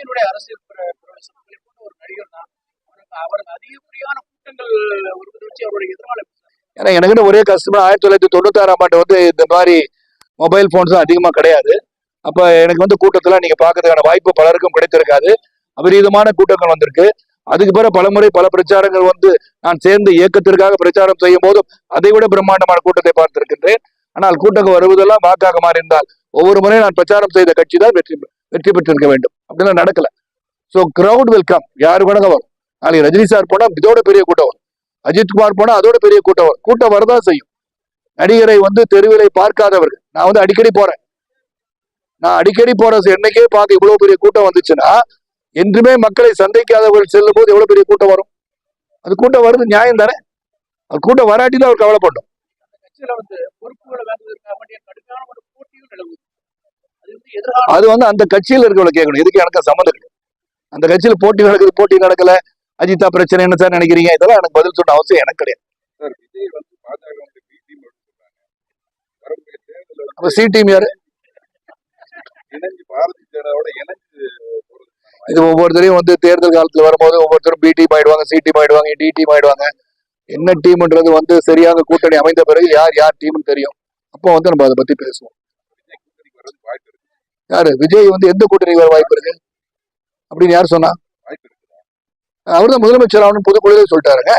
விஜயனுடைய அரசியல் ஒரு நடிகர் தான் அவருக்கு அதிகப்படியான கூட்டங்கள் வச்சு அவருடைய எதிர்காலம். ஏன்னா எனக்கு ஒரே கஸ்டமர் ஆயிரத்தி தொள்ளாயிரத்தி தொண்ணூத்தாறாம் ஆண்டு வந்து இந்த மாதிரி மொபைல் போன்ஸ் அதிகமாக கிடையாது. அப்ப எனக்கு வந்து கூட்டத்தில் நீங்க பார்க்கறதுக்கான வாய்ப்பு பலருக்கும் கிடைத்திருக்காது. அபரீதமான கூட்டங்கள் வந்திருக்கு. அதுக்கு பிறகு பலமுறை பல பிரச்சாரங்கள் வந்து நான் சேர்ந்து இயக்கத்திற்காக பிரச்சாரம் செய்யும் போதும் அதை விட பிரம்மாண்டமான கூட்டத்தை பார்த்திருக்கின்றேன். ஆனால் கூட்டங்கள் வருவதெல்லாம் வாக்காக மாறியிருந்தால் ஒவ்வொரு முறையும் நான் பிரச்சாரம் செய்த கட்சி தான் வெற்றி வெற்றி பெற்றிருக்க வேண்டும். அப்படிலாம் நடக்கல. ஸோ கிரவுட் வில் கம் யாரு கூட வரும்? நாளைக்கு ரஜினி சார் போனா இதோட பெரிய கூட்டம் வரும். அஜித் குமார் போனா அதோட பெரிய கூட்டம் வரும். கூட்டம் வரதான் செய்யும். நடிகரை வந்து தெருவிலை பார்க்காதவர்கள். நான் வந்து அடிக்கடி போறேன். நான் அடிக்கடி போற என்னைக்கே பார்க்க இவ்வளவு பெரிய கூட்டம் வந்துச்சுன்னா என்றுமே மக்களை சந்திக்காதவர்கள் செல்லும் போது எவ்வளவு பெரிய கூட்டம் வரும்? அது கூட்டம் வருது நியாயம் தானே? அது கூட்டம் வராட்டி தான் அவர் கவலைப்படும் அந்த கட்சியில வந்து பொறுப்புகளை வாங்குவதற்காக வேண்டிய கடுமையான ஒரு போட்டியும் நிலவுது அது வந்து அந்த கட்சியில் இருக்கிறவங்க கேட்கணும். இதுக்கு எனக்கு சம்மந்தம் கிடையாது. அந்த கட்சியில போட்டி நடக்குது போட்டி நடக்கல. அஜிதா பிரச்சனை என்ன சார் நினைக்கிறீங்க? இதெல்லாம் எனக்கு பதில் சொல்ல அவசியம் எனக்கு கிடையாது. அப்ப சி டீம் யாரு? இது ஒவ்வொருத்தரையும் வந்து தேர்தல் காலத்துல வரும்போது ஒவ்வொருத்தரும் பி டீம் ஆயிடுவாங்க சி டீம் ஆயிடுவாங்க டி டீம் ஆயிடுவாங்க. என்ன டீம்ன்றது வந்து சரியாக கூட்டணி அமைந்த பிறகு யார் யார் டீம்னு தெரியும். அப்போ வந்து நம்ம அதை பத்தி பேசுவோம். யாரு? விஜய் வந்து எந்த கூட்டணிக்கு வர வாய்ப்பு இருக்கு? அப்படின்னு யார் சொன்னா? அவர் தான் முதலமைச்சர் ஆகணும் பொதுக்குழுவே சொல்லிட்டாருங்க.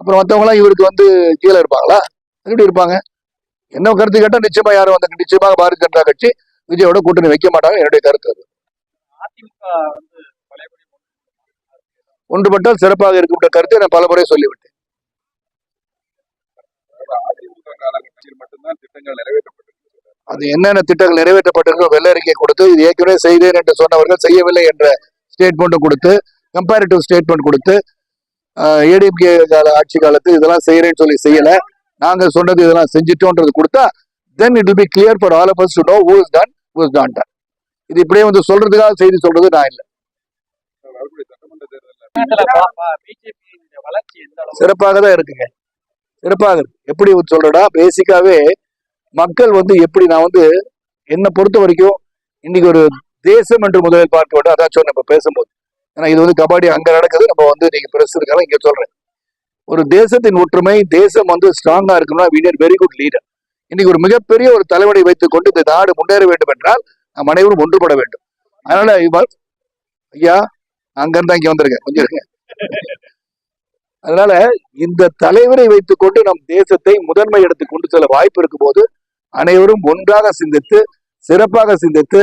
அப்புறம் மத்தவங்க எல்லாம் இவருக்கு வந்து கீழே இருப்பாங்களா? எப்படி இருப்பாங்க? என்ன கருத்து கேட்டா நிச்சயமா யாரும் வந்து நிச்சயமாக பாரதிய ஜனதா கட்சி விஜயோட கூட்டணி வைக்க மாட்டாங்க. என்னுடைய கருத்து அது. ஒன்றுபட்டால் சிறப்பாக இருக்கின்ற கருத்தை நான் சொல்லிவிட்டேன். மட்டும்தான் திட்டங்கள் நிறைவேற்றப்பட்டிருக்கு அது என்னென்ன திட்டங்கள் நிறைவேற்றப்பட்டிருக்கோ வெள்ள அறிக்கை கொடுத்து இது ஏற்கனவே செய்தேன் என்று சொன்னவர்கள் செய்யவில்லை என்ற ஸ்டேட்மெண்ட்டும் கொடுத்து கம்பேரிட்டிவ் ஸ்டேட்மெண்ட் கொடுத்து ஏடிஎம்கே கால ஆட்சி காலத்து இதெல்லாம் செய்யறேன்னு சொல்லி செய்யல. நாங்கள் சொன்னது இதெல்லாம் செஞ்சிட்டோன்றது கொடுத்தா then it will be clear for all of us to know who is done who இது இப்படியே வந்து சொல்றதுக்காக செய்தி சொல்றது நான் இல்லை. சிறப்பாக தான் இருக்குங்க. சிறப்பாக இருக்கு. எப்படி சொல்றடா பேசிக்காவே மக்கள் வந்து எப்படி நான் வந்து என்னை பொறுத்த வரைக்கும் இன்னைக்கு ஒரு தேசம் என்று முதலில் பார்க்க வேண்டும் அதான் சொன்னேன் பேசும்போது. ஏன்னா இது வந்து கபாடி அங்க நடக்குது நம்ம வந்து நீங்க பிரஸ் இருக்காங்க இங்க சொல்றேன். ஒரு தேசத்தின் ஒற்றுமை தேசம் வந்து ஸ்ட்ராங்கா இருக்கணும்னா we வெரி குட் லீடர் இன்னைக்கு ஒரு மிகப்பெரிய ஒரு தலைவனை வைத்துக் கொண்டு இந்த நாடு முன்னேற வேண்டும் என்றால் நம் அனைவரும் ஒன்றுபட வேண்டும். அதனால இவர் ஐயா அங்கிருந்தா இங்க வந்திருக்கேன். கொஞ்சம் இருங்க. அதனால இந்த தலைவரை வைத்துக் கொண்டு நம் தேசத்தை முதன்மை எடுத்து கொண்டு செல்ல வாய்ப்பு இருக்கும் போது அனைவரும் ஒன்றாக சிந்தித்து சிறப்பாக சிந்தித்து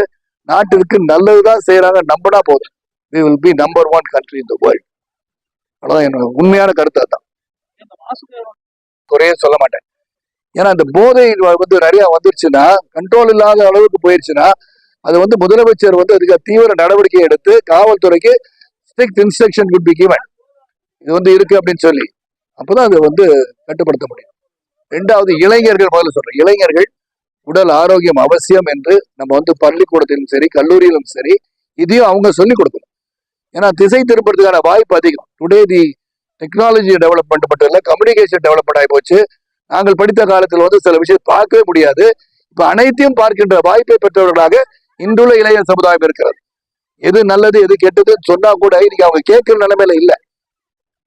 நாட்டிற்கு நல்லதுதான் செய்யறாங்க நம்பினா போதும். We will be number one country in the world. அவ்வளவுதான் என்னோட உண்மையான கருத்து அதான் இந்த குறைய சொல்ல மாட்டேன். ஏன்னா இந்த போதை வந்து நிறைய வந்துருச்சுன்னா கண்ட்ரோல் இல்லாத அளவுக்கு போயிருச்சுன்னா அது வந்து முதலமைச்சர் வந்து அதுக்கு தீவிர நடவடிக்கை எடுத்து காவல்துறைக்கு strict instruction could be given இது வந்து இருக்கு அப்படின்னு சொல்லி. அப்பதான் அது வந்து கட்டுப்படுத்த முடியும். ரெண்டாவது இளைஞர்கள் முதல்ல சொல்றேன். இளைஞர்கள் உடல் ஆரோக்கியம் அவசியம் என்று நம்ம வந்து பள்ளிக்கூடத்திலும் சரி கல்லூரியிலும் சரி இதையும் அவங்க சொல்லிக் கொடுக்கணும். ஏன்னா திசை திருப்பறதுக்கான வாய்ப்பு அதிகம். டுடே தி டெக்னாலஜி டெவலப்மெண்ட் மட்டும் இல்லை கம்யூனிகேஷன் டெவலப்மெண்ட் ஆகி போச்சு. நாங்கள் படித்த காலத்தில் வந்து சில விஷயம் பார்க்கவே முடியாது. இப்ப அனைத்தையும் பார்க்கின்ற வாய்ப்பை பெற்றவர்களாக இன்றுள்ள இளைய சமுதாயம் இருக்கிறது. எது நல்லது எது கெட்டதுன்னு சொன்னா கூட இன்னைக்கு அவங்க கேட்கிற நிலைமையில இல்லை.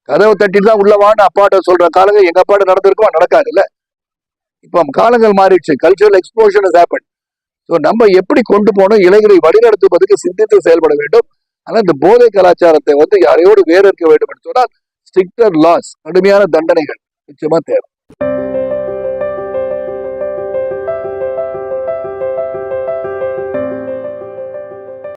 கதவை தட்டிட்டு தான் உள்ளவான்னு அப்பாட்ட சொல்ற காலங்கள் எங்க அப்பாட்ட நடந்திருக்குமா? நடக்காது இல்ல இப்போ காலங்கள் மாறிடுச்சு. கல்ச்சரல் எக்ஸ்போஷன் ஹேப்பன் ஸோ நம்ம எப்படி கொண்டு போனோம்? இளைஞரை வழிநடத்துவதற்கு சிந்தித்து செயல்பட வேண்டும். ஆனால் இந்த போதை கலாச்சாரத்தை வந்து யாரையோடு வேறு இருக்க வேண்டும் என்று சொன்னால் ஸ்ட்ரிக்டர் லாஸ் கடுமையான தண்டனைகள் நிச்சயமா தேவை.